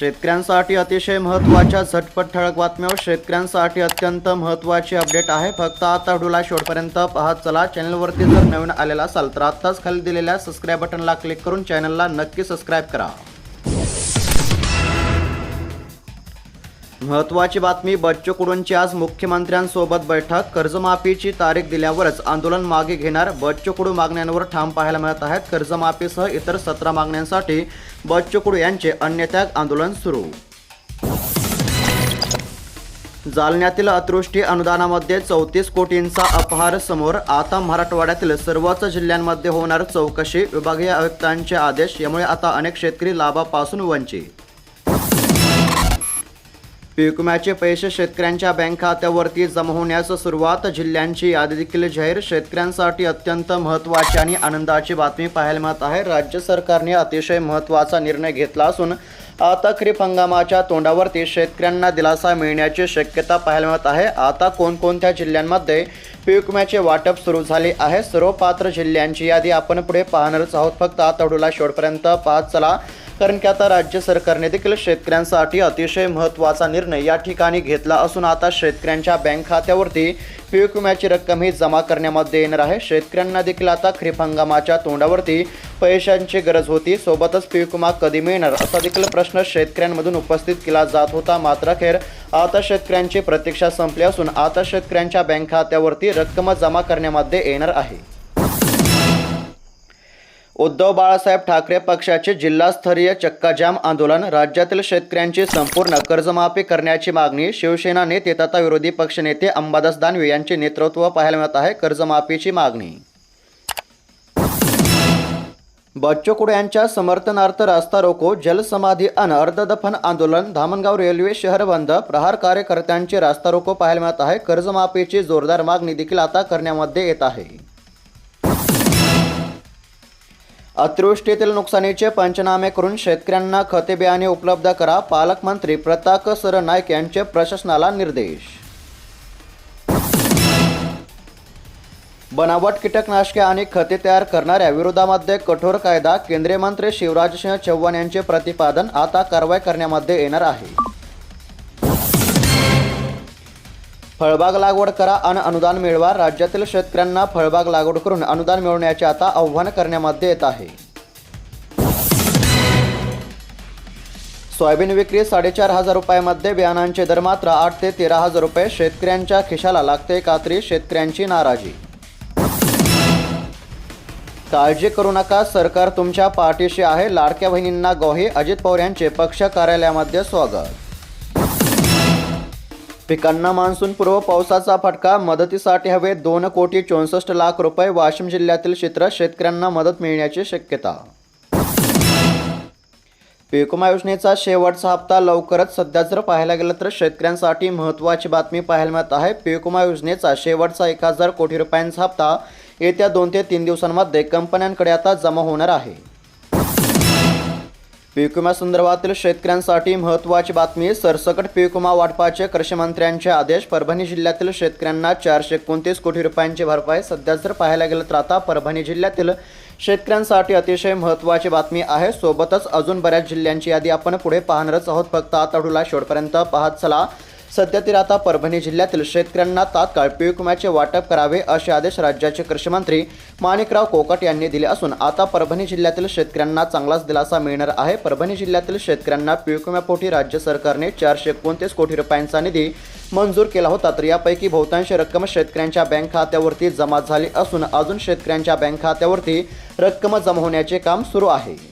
शेतकऱ्यांसाठी अतिशय महत्त्वाच्या झटपट ठळक बातम्या शेतकऱ्यांसाठी अत्यंत महत्त्वाची अपडेट आहे. फक्त आता डुला शेवटपर्यंत पाहत चला. चॅनलवरती जर नवीन आलेला असाल तर आत्ताच खाली दिलेल्या सबस्क्राईब बटनला क्लिक करून चॅनलला नक्की सबस्क्राईब करा. महत्त्वाची बातमी बच्चू कडूंची आज मुख्यमंत्र्यांसोबत बैठक. कर्जमाफीची तारीख दिल्यावरच आंदोलन मागे घेणार. बच्चू कडू मागण्यांवर ठाम पाहायला मिळत आहेत. कर्जमाफीसह इतर सतरा मागण्यांसाठी बच्चू कडू यांचे अन्यत्याग आंदोलन सुरू. जालन्यातील अतृष्टी अनुदानामध्ये चौतीस कोटींचा अपहार समोर. आता मराठवाड्यातील सर्वच जिल्ह्यांमध्ये होणार चौकशी. विभागीय आयुक्तांचे आदेश. यामुळे आता अनेक शेतकरी लाभापासून वंचित. पीक विम्याचे पैसे शेतकऱ्यांच्या बँक खात्यावरती जमा होण्यास सुरुवात. जिल्ह्यांची यादी देखील जाहीर. शेतकऱ्यांसाठी अत्यंत महत्त्वाची आणि आनंदाची बातमी पाहायला मिळत आहे. राज्य सरकारने अतिशय महत्त्वाचा निर्णय घेतला असून आता खरीप हंगामाच्या तोंडावरती शेतकऱ्यांना दिलासा मिळण्याची शक्यता पाहायला मिळत आहे. आता कोणकोणत्या जिल्ह्यांमध्ये पीक विम्याचे वाटप सुरू झाले आहे? सर्व पात्र जिल्ह्यांची यादी आपण पुढे पाहणारच आहोत. फक्त आठवडूला शेवटपर्यंत पाहत चला. कारण की आता राज्य सरकारने देखील शेतकऱ्यांसाठी अतिशय महत्त्वाचा निर्णय या ठिकाणी घेतला असून आता शेतकऱ्यांच्या बँक खात्यावरती पीक विम्याची रक्कम ही जमा करण्यामध्ये येणार आहे. शेतकऱ्यांना देखील आता खरीप हंगामाच्या तोंडावरती पैशांची गरज होती. सोबतच पीक विमा कधी मिळणार असा देखील प्रश्न शेतकऱ्यांमधून उपस्थित केला जात होता. मात्र अखेर आता शेतकऱ्यांची प्रतीक्षा संपली असून आता शेतकऱ्यांच्या बँक खात्यावरती रक्कम जमा करण्यामध्ये येणार आहे. उद्धव बाळासाहेब ठाकरे पक्षाचे जिल्हास्तरीय चक्काजाम आंदोलन राज्यातील शेतकऱ्यांची संपूर्ण कर्जमाफी करण्याची मागणी शिवसेना नेते तथा विरोधी पक्षनेते अंबादास दानवे यांचे नेतृत्व पाहायला मिळत आहे. कर्जमाफीची मागणी. बच्चू यांच्या समर्थनार्थ रास्ता रोको जलसमाधी अन अर्धदफन आंदोलन धामणगाव रेल्वे शहर बंद प्रहार कार्यकर्त्यांचे रास्ता रोको पाहायला मिळत आहे. कर्जमाफीची जोरदार मागणी देखील आता करण्यामध्ये येत आहे. अतिवृष्टीतील नुकसानीचे पंचनामे करून शेतकऱ्यांना खते बियाणे उपलब्ध करा पालकमंत्री प्रताप सर नाईक यांचे प्रशासनाला निर्देश. बनावट कीटकनाशके आणि खते तयार करणाऱ्या विरोधामध्ये कठोर कायदा केंद्रीय मंत्री शिवराजसिंह चौहान यांचे प्रतिपादन आता कारवाई करण्यामध्ये येणार आहे. फळबाग लागवड करा आणि अनुदान मिळवा. राज्यातील शेतकऱ्यांना फळबाग लागवड करून अनुदान मिळवण्याचे आता आव्हान करण्यामध्ये येत आहे. सोयाबीन विक्री साडेचार हजार रुपयामध्ये बियाणांचे दर मात्र आठ ते तेरा हजार रुपये. शेतकऱ्यांच्या खिशाला लागते कात्री शेतकऱ्यांची नाराजी. काळजी करू नका सरकार तुमच्या पाठीशी आहे. लाडक्या बहिणींना गोहे अजित पवार यांचे पक्ष कार्यालयामध्ये स्वागत. पिकांना मान्सूनपूर्व पावसाचा फटका मदतीसाठी हवे दोन कोटी चौसष्ट लाख रुपये वाशिम जिल्ह्यातील क्षेत्र शेतकऱ्यांना मदत मिळण्याची शक्यता. पीकमा योजनेचा शेवटचा हप्ता लवकरच सध्या जर पाहायला गेलं तर शेतकऱ्यांसाठी महत्त्वाची बातमी पाहायला मिळत आहे. पीकमा योजनेचा शेवटचा एक हजार कोटी रुपयांचा हप्ता येत्या दोन ते तीन दिवसांमध्ये कंपन्यांकडे आता जमा होणार आहे. पीक विम्यासंदर्भातील शेतकऱ्यांसाठी महत्त्वाची बातमी सरसकट पीक विमा वाटपाचे कृषी मंत्र्यांचे आदेश परभणी जिल्ह्यातील शेतकऱ्यांना चारशे एकोणतीस कोटी रुपयांची भरपाई. सध्या जर पाहायला गेलं तर आता परभणी जिल्ह्यातील शेतकऱ्यांसाठी अतिशय महत्त्वाची बातमी आहे. सोबतच अजून बऱ्याच जिल्ह्यांची यादी आपण पुढे पाहणारच आहोत. फक्त आता शेवटपर्यंत पाहत चला. सध्या तरी आता परभणी जिल्ह्यातील शेतकऱ्यांना तात्काळ पीक विम्याचे वाटप करावे असे आदेश राज्याचे कृषीमंत्री माणिकराव कोकट यांनी दिले असून आता परभणी जिल्ह्यातील शेतकऱ्यांना चांगलाच दिलासा मिळणार आहे. परभणी जिल्ह्यातील शेतकऱ्यांना पीक विम्यापोटी राज्य सरकारने चारशे एकोणतीस कोटी रुपयांचा निधी मंजूर केला होता तर यापैकी बहुतांश रक्कम शेतकऱ्यांच्या बँक खात्यावरती जमा झाली असून अजून शेतकऱ्यांच्या बँक खात्यावरती रक्कम जमा होण्याचे काम सुरू आहे.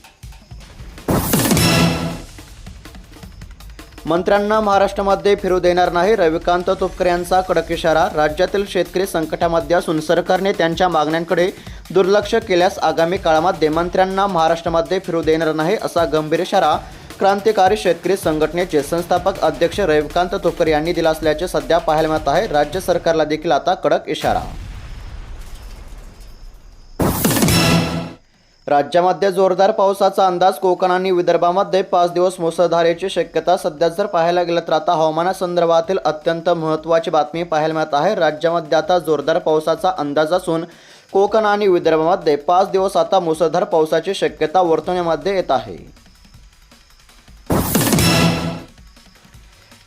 मंत्र्यांना महाराष्ट्रामध्ये फिरू देणार नाही रविकांत तुपकर यांचा कडक इशारा. राज्यातील शेतकरी संकटामध्ये असून सरकारने त्यांच्या मागण्यांकडे दुर्लक्ष केल्यास आगामी काळामध्ये मंत्र्यांना महाराष्ट्रामध्ये फिरू देणार नाही असा गंभीर इशारा क्रांतिकारी शेतकरी संघटनेचे संस्थापक अध्यक्ष रविकांत तुपकर यांनी दिला असल्याचे सध्या पाहायला मिळत आहे. राज्य सरकारला देखील आता कडक इशारा. राज्यामध्ये जोरदार पावसाचा अंदाज कोकण आणि विदर्भामध्ये पाच दिवस मुसळधारेची शक्यता सध्या जर पाहायला गेलं तर आता हवामानासंदर्भातील अत्यंत महत्त्वाची बातमी पाहायला मिळत आहे. राज्यामध्ये आता जोरदार पावसाचा अंदाज असून कोकण आणि विदर्भामध्ये पाच दिवस आता मुसळधार पावसाची शक्यता वर्तवण्यामध्ये येत आहे.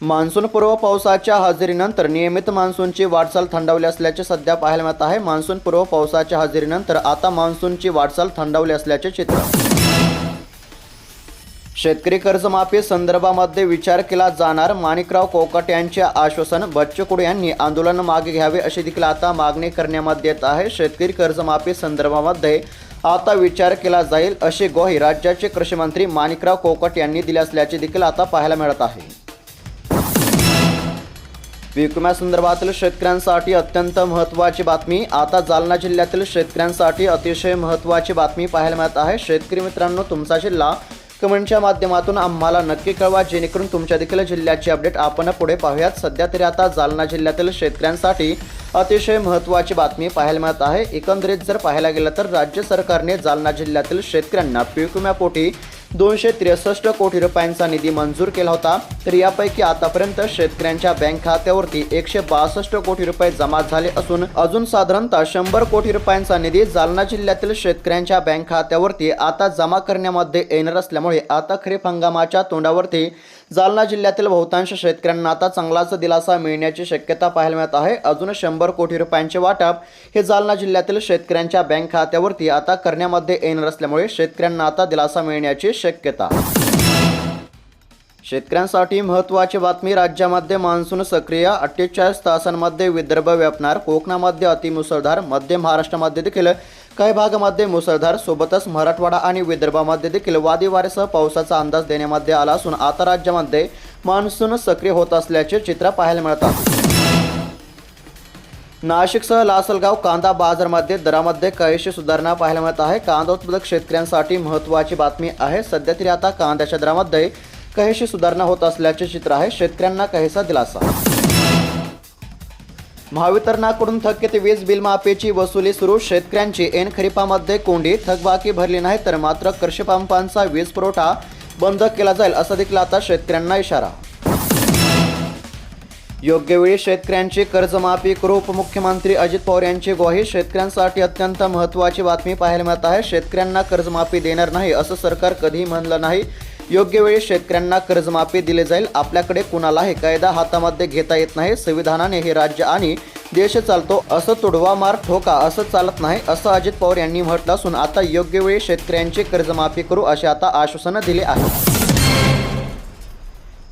मान्सूनपूर्व पावसाच्या हजेरीनंतर नियमित मान्सूनची वाटचाल थंडावली असल्याचे सध्या पाहायला मिळत आहे. मान्सूनपूर्व पावसाच्या हजेरीनंतर आता मान्सूनची वाटचाल थंडावली असल्याचे चित्र. शेतकरी कर्जमाफी संदर्भामध्ये विचार केला जाणार. माणिकराव कोकट यांचे आश्वासन बच्चू यांनी आंदोलन मागे घ्यावे अशी देखील आता मागणी करण्यामध्ये येत आहे. शेतकरी कर्जमाफी संदर्भामध्ये आता विचार केला जाईल अशी ग्वाही राज्याचे कृषी मंत्री माणिकराव कोकट यांनी दिली असल्याचे देखील आता पाहायला मिळत आहे. पीक विम्यासंदर्भातील शेतकऱ्यांसाठी अत्यंत महत्त्वाची बातमी. आता जालना जिल्ह्यातील शेतकऱ्यांसाठी अतिशय महत्त्वाची बातमी पाहायला मिळत आहे. शेतकरी मित्रांनो तुमचा जिल्हा कमेंटच्या माध्यमातून आम्हाला नक्की कळवा. जेणेकरून तुमच्या देखील जिल्ह्याची अपडेट आपण पुढे पाहूयात. सध्या तरी आता जालना जिल्ह्यातील शेतकऱ्यांसाठी अतिशय महत्त्वाची बातमी पाहायला मिळत आहे. एकंदरीत जर पाहायला गेलं तर राज्य सरकारने जालना जिल्ह्यातील शेतकऱ्यांना पीक विम्यापोटी दोनशे त्रेसष्ट कोटी रुपयांचा निधी मंजूर केला होता तर यापैकी आतापर्यंत शेतकऱ्यांच्या बँक खात्यावरती एकशे बासष्ट कोटी रुपये जमा झाले असून अजून साधारणतः शंभर कोटी रुपयांचा निधी जालना जिल्ह्यातील शेतकऱ्यांच्या बँक खात्यावरती आता जमा करण्यामध्ये येणार असल्यामुळे आता खरीप हंगामाच्या तोंडावरती जालना जिल्ह्यातील बहुतांश शेतकऱ्यांना आता चांगलाच दिलासा मिळण्याची शक्यता पाहायला मिळत आहे. अजून शंभर कोटी रुपयांचे वाटप हे जालना जिल्ह्यातील शेतकऱ्यांच्या बँक खात्यावरती आता करण्यामध्ये येणार असल्यामुळे शेतकऱ्यांना आता दिलासा मिळण्याची शक्यता. शेतकऱ्यांसाठी महत्त्वाची बातमी राज्यामध्ये मान्सून सक्रिय अठ्ठेचाळीस तासांमध्ये विदर्भ व्यापणार कोकणामध्ये अतिमुसळधार मध्य महाराष्ट्रामध्ये देखील काही भागामध्ये मुसळधार सोबतच मराठवाडा आणि विदर्भामध्ये देखील वादी वाऱ्यासह पावसाचा अंदाज देण्यामध्ये आला असून आता राज्यामध्ये मान्सून सक्रिय होत असल्याचे चित्र पाहायला मिळतात. नाशिकसह लासलगाव कांदा बाजारमध्ये दरामध्ये काहीशी सुधारणा पाहायला मिळत आहे. कांदा उत्पादक शेतकऱ्यांसाठी महत्त्वाची बातमी आहे. सध्या तरी आता कांद्याच्या दरामध्ये काहीशी सुधारणा होत असल्याचे चित्र आहे. शेतकऱ्यांना काहीसा दिलासा महावितरणाकडून थकीत वीज बिल माफीची वसुली सुरू. शेतकऱ्यांची ऐन खरीपामध्ये कोंडी थकबाकी भरली नाही तर मात्र कृषीपंपांचा वीज पुरवठा बंद केला जाईल असा देखील आता शेतकऱ्यांना इशारा. योग्य वेळी शेतकऱ्यांची कर्जमाफी करू उपमुख्यमंत्री अजित पवार यांची ग्वाही. शेतकऱ्यांसाठी अत्यंत महत्त्वाची बातमी पाहायला मिळत आहे. शेतकऱ्यांना कर्जमाफी देणार नाही असं सरकार कधीही म्हणलं नाही. योग्य वेळी शेतकऱ्यांना कर्जमाफी दिली जाईल. आपल्याकडे कुणालाही कायदा हातामध्ये घेता येत नाही. संविधानाने हे राज्य आणि देश चालतो असं तुडवा मार ठोका असं चालत नाही असं अजित पवार यांनी म्हटलं असून आता योग्य वेळी शेतकऱ्यांची कर्जमाफी करू असे आता आश्वासनं दिले आहे.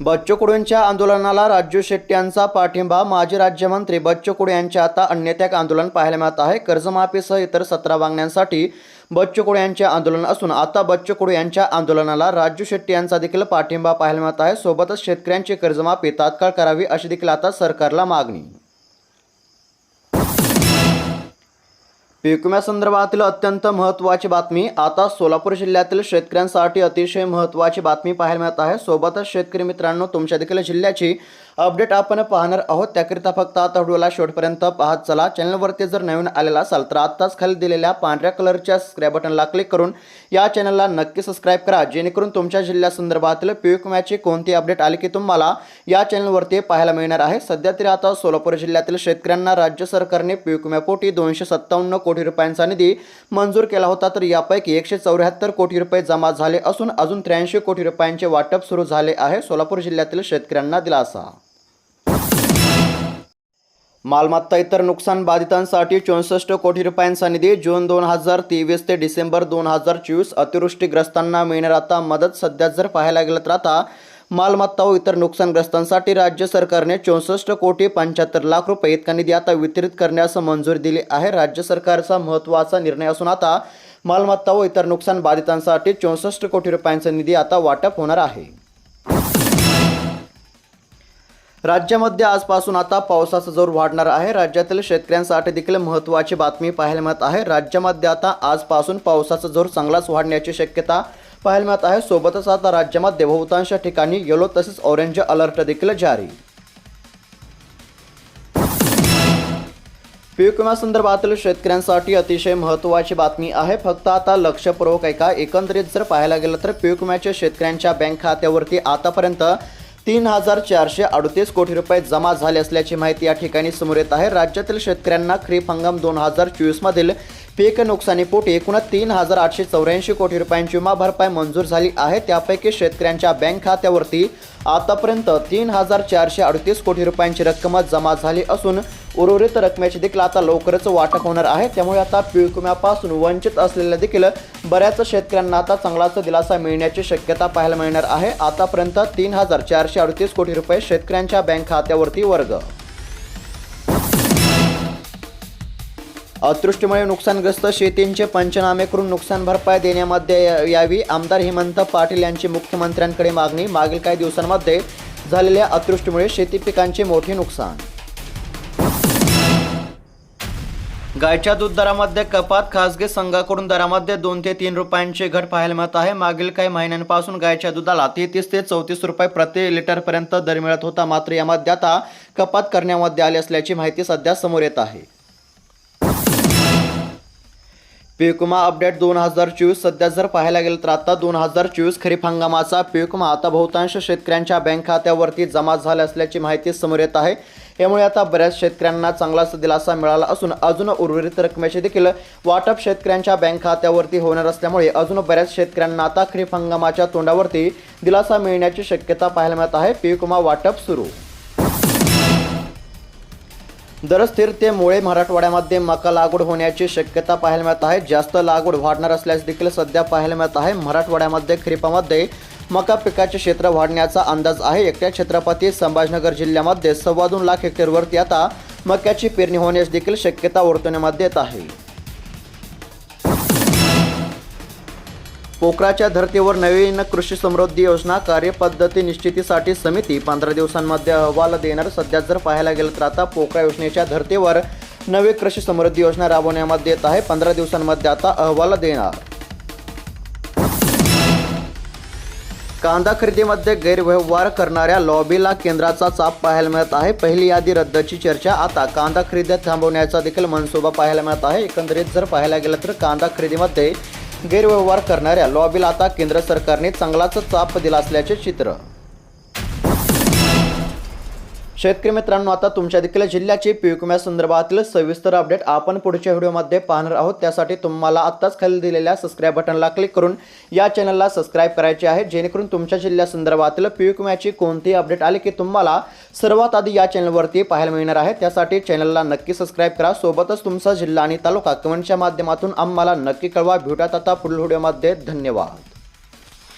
बच्चू कुडूंच्या आंदोलनाला राजू शेट्टी यांचा पाठिंबा. माजी राज्यमंत्री बच्चू कडू यांच्या आता अन्यत्याग आंदोलन पाहायला मिळत आहे. कर्जमाफीसह इतर सतरा मागण्यांसाठी बच्चू कडू यांचे आंदोलन असून आता बच्चू कडू यांच्या आंदोलनाला राजू शेट्टी यांचा देखील पाठिंबा पाहायला मिळत आहे. सोबतच शेतकऱ्यांची कर्जमाफी तात्काळ करावी अशी देखील आता सरकारला मागणी. पीक विम्यासंदर्भातील अत्यंत महत्त्वाची बातमी आता सोलापूर जिल्ह्यातील शेतकऱ्यांसाठी अतिशय महत्त्वाची बातमी पाहायला मिळत आहे. सोबतच शेतकरी मित्रांनो तुमच्या देखील जिल्ह्याची अपडेट आपण पाहणार आहोत. त्याकरिता फक्त आता व्हिडिओला शेवटपर्यंत पाहत चला. चॅनलवरती जर नवीन आलेला असाल तर आत्ताच खाली दिलेल्या पांढऱ्या कलरच्या सबस्क्राईब बटनला क्लिक करून या चॅनलला नक्की सबस्क्राईब करा. जेणेकरून तुमच्या जिल्ह्यासंदर्भातील पीक विम्याची कोणती अपडेट आली की तुम्हाला या चॅनलवरती पाहायला मिळणार आहे. सध्या तरी आता सोलापूर जिल्ह्यातील शेतकऱ्यांना राज्य सरकारने पीक विम्यापोटी दोनशे सत्तावन्न कोटी रुपयांचा निधी मंजूर केला होता. तर यापैकी एकशे चौऱ्याहत्तर कोटी रुपये जमा झाले असून अजून त्र्याऐंशी कोटी रुपयांचे वाटप सुरू झाले आहे. सोलापूर जिल्ह्यातील शेतकऱ्यांना दिलासा. मालमत्ता इतर नुकसान बाधितांसाठी चौसष्ट कोटी रुपयांचा निधी जून दोन हजार तेवीस ते डिसेंबर दोन हजार चोवीस अतिवृष्टीग्रस्तांना मिळणार आता मदत. सध्या जर पाहायला गेलं तर आता मालमत्ता व इतर नुकसानग्रस्तांसाठी राज्य सरकारने चौसष्ट कोटी पंच्याहत्तर लाख रुपये इतका निधी आता वितरित करण्यास मंजुरी दिली आहे. राज्य सरकारचा महत्त्वाचा निर्णय असून आता मालमत्ता व इतर नुकसान बाधितांसाठी चौसष्ट कोटी रुपयांचा निधी आता वाटप होणार आहे. राज्यामध्ये आजपासून आता पावसाचा जोर वाढणार आहे. राज्यातील शेतकऱ्यांसाठी देखील महत्त्वाची बातमी पाहायला मिळत आहे. राज्यामध्ये आता आजपासून पावसाचा जोर चांगलाच वाढण्याची शक्यता पाहायला मिळत आहे. सोबतच आता राज्यामध्ये बहुतांश ठिकाणी येलो तसेच ऑरेंज अलर्ट देखील जारी. पीक विम्यासंदर्भातील शेतकऱ्यांसाठी अतिशय महत्त्वाची बातमी आहे. फक्त आता लक्षपूर्वक ऐका. एकंदरीत जर पाहायला गेलं तर पीक विम्याच्या शेतकऱ्यांच्या बँक खात्यावरती आतापर्यंत तीन हजार चारशे अडतीस कोटी रुपये जमा झाले असल्याची माहिती या ठिकाणी समोर येत आहे. राज्यातील शेतकऱ्यांना खरीप हंगाम दोन हजार चोवीसमधील पीक नुकसानीपोटी एकूण तीन हजार आठशे चौऱ्याऐंशी कोटी रुपयांची विमा भरपाई मंजूर झाली आहे. त्यापैकी शेतकऱ्यांच्या बँक खात्यावरती आतापर्यंत तीन हजार चारशे अडतीस कोटी रुपयांची रक्कम जमा झाली असून उर्वरित रकमेची देखील आता लवकरच वाटप होणार आहे. त्यामुळे आता पिळकुम्यापासून वंचित असलेल्या देखील बऱ्याच शेतकऱ्यांना आता चांगलाच दिलासा मिळण्याची शक्यता पाहायला मिळणार आहे. आतापर्यंत तीन हजार चारशे अडतीस कोटी रुपये शेतकऱ्यांच्या बँक खात्यावरती वर्ग. अतृष्टीमुळे नुकसानग्रस्त शेतींचे पंचनामे करून नुकसान भरपाई देण्यामध्ये या- यावी आमदार हेमंत पाटील यांची मुख्यमंत्र्यांकडे मागणी. मागील काही दिवसांमध्ये झालेल्या अतृष्टीमुळे शेती पिकांचे मोठे नुकसान. गायच्या दूध दरामध्ये कपात खासगी संघाकडून दरामध्ये दोन ते तीन रुपयांची घट पाहायला मिळत आहे. मागील काही महिन्यांपासून गायच्या दुधाला तेहतीस ते चौतीस रुपये प्रति लिटरपर्यंत दर मिळत होता. मात्र यामध्ये आता कपात करण्यामध्ये आली असल्याची माहिती सध्या समोर येत आहे. पीकमा अपडेट दोन हजार चोवीस सध्या जर पाहायला गेलं तर आता दोन हजार चोवीस खरीप हंगामाचा पीकमा आता बहुतांश शेतकऱ्यांच्या बँक खात्यावरती जमा झाला असल्याची माहिती समोर येत आहे. यामुळे आता बऱ्याच शेतकऱ्यांना चांगलाच दिलासा मिळाला असून अजून उर्वरित रकमेचे देखील वाटप शेतकऱ्यांच्या बँक खात्यावरती होणार असल्यामुळे अजून बऱ्याच शेतकऱ्यांना आता खरीप हंगामाच्या तोंडावरती दिलासा मिळण्याची शक्यता पाहायला मिळत आहे. पीकमा वाटप सुरू. दर स्थिरतेमुळे मराठवाड्यामध्ये मका लागवड होण्याची शक्यता पाहायला मिळत आहे. जास्त लागवड वाढणार असल्यास देखील सध्या पाहायला मिळत आहे. मराठवाड्यामध्ये खरीपामध्ये मका पिकाचे क्षेत्र वाढण्याचा अंदाज आहे. एकट्या क्षेत्रपती संभाजीनगर जिल्ह्यामध्ये सव्वा दोन लाख हेक्टरवरती आता मक्याची पेरणी होण्यास देखील शक्यता वर्तवण्यामध्ये येत आहे. पोखराच्या धर्तीवर नवीन कृषी समृद्धी योजना कार्यपद्धती निश्चितीसाठी समिती पंधरा दिवसांमध्ये अहवाल देणार. सध्या जर पाहायला गेलं तर आता पोखरा योजनेच्या धर्तीवर नवी कृषी समृद्धी योजना राबवण्यामध्ये येत आहे. पंधरा दिवसांमध्ये आता अहवाल देणार. कांदा खरेदीमध्ये गैरव्यवहार करणाऱ्या लॉबीला केंद्राचा चाप पाहायला मिळत आहे. पहिली यादी रद्दची चर्चा. आता कांदा खरेदी थांबवण्याचा देखील मनसुबा पाहायला मिळत आहे. एकंदरीत जर पाहायला गेलं तर कांदा खरेदीमध्ये गैरव्यवहार करणाऱ्या लॉबीला आता केंद्र सरकारने चांगलाच चाप दिला असल्याचे चित्र. शेतकरी मित्रांनो आता तुमच्या देखील जिल्ह्याची पीक विम्यासंदर्भातील सविस्तर अपडेट आपण पुढच्या व्हिडिओमध्ये पाहणार आहोत. त्यासाठी तुम्हाला आत्ताच खाली दिलेल्या सबस्क्राईब बटनला क्लिक करून या चॅनलला सबस्क्राईब करायचे आहे. जेणेकरून तुमच्या जिल्ह्यासंदर्भातील पीक विम्याची कोणतीही अपडेट आली की तुम्हाला सर्वात आधी या चॅनलवरती पाहायला मिळणार आहे. त्यासाठी चॅनलला नक्की सबस्क्राईब करा. सोबतच तुमचा जिल्हा आणि तालुका कमेंटच्या माध्यमातून आम्हाला नक्की कळवा. भेटूयात आता पुढील व्हिडिओमध्ये. धन्यवाद.